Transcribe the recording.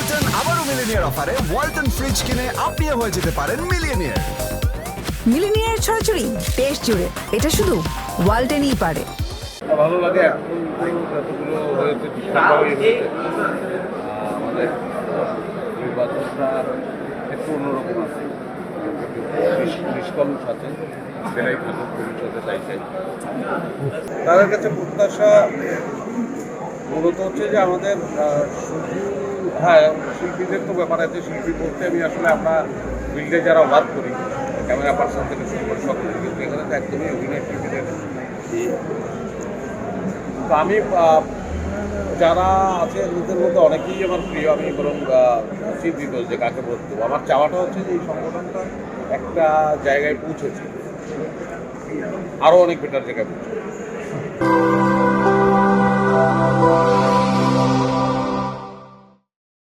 ওয়ালটন আবারও মিলিনিয়ার অফারে ওয়ালটন ফ্রিজ কিনে আপনিও হয়ে যেতে পারেন মিলিয়নিয়ার। মিলিনিয়ার ছড়াছড়ি দেশ জুড়ে। এটা শুধু ওয়ালটেনই পারে। ভালো লাগে এখন যতগুলো হয়েছে ঠিকঠাকভাবেই হয়েছে। আহ, আমাদের নির্বাচনটা একটু অন্যরকম আছে। নিষ্কলুষ আছে সেটাই থাকুক ভবিষ্যতে তাই চাই। তাদের কাছে প্রত্যাশা মূলত হচ্ছে যে আমাদের শুধু হ্যাঁ শিল্পীদের তো ব্যাপার আছে, শিল্পী বলতে আমি আসলে আমরা ফিল্ডে যারা ওয়ার্ক করি ক্যামেরা পার্সন থেকে শুরু করে সকল কিন্তু এখানে তো একদমই অভিনয় শিল্পীদের তো আমি যারা আছে এদের মধ্যে অনেকেই আমার প্রিয়, আমি বরং চিন্তিত যে কাকে বলতে, আমার চাওয়াটা হচ্ছে যে এই সংগঠনটা একটা জায়গায় পৌঁছেছে আরও অনেক বেটার জায়গায় পৌঁছেছে।